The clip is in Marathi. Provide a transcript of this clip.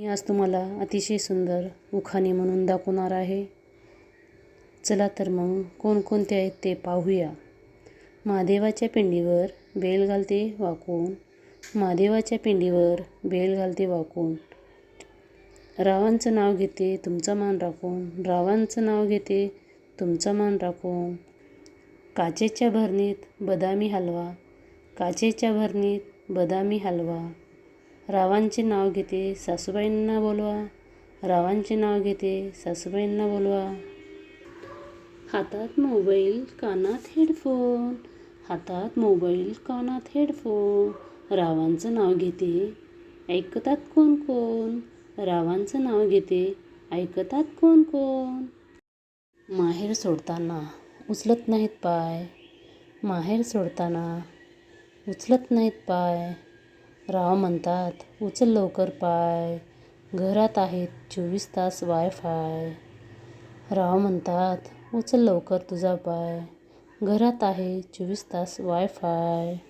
मी आज तुम्हाला अतिशय सुंदर उखाणे म्हणून दाखवणार आहे. चला तर मग कोणकोणते आहेत ते पाहूया. महादेवाच्या पिंडीवर बेल घालते वाकून. महादेवाच्या पिंडीवर बेल घालते वाकून. रावांचं नाव घेते तुमचा मान राखून. रावांचं नाव घेते तुमचा मान राखून. काचेच्या भरणीत बदामी हलवा. काचेच्या भरणीत बदामी हलवा. रावांचे नाव घेते सासूबाईंना बोलवा. रावांचे नाव घेते सासूबाईंना बोलवा. हातात मोबाईल कानात हेडफोन. हातात मोबाईल कानात हेडफोन. रावांचं नाव घेते ऐकतात कोण कोण? रावांचं नाव घेते ऐकतात कोण कोण? माहेर सोडताना उचलत नाहीत पाय. माहेर सोडताना उचलत नाहीत पाय. राव म्हणतात उचल लवकर पाय. घरात आहेत चोवीस तास वायफाय. राव म्हणतात उचल लवकर तुझा पाय. घरात आहे चोवीस तास वायफाय.